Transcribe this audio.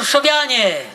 warszawianie!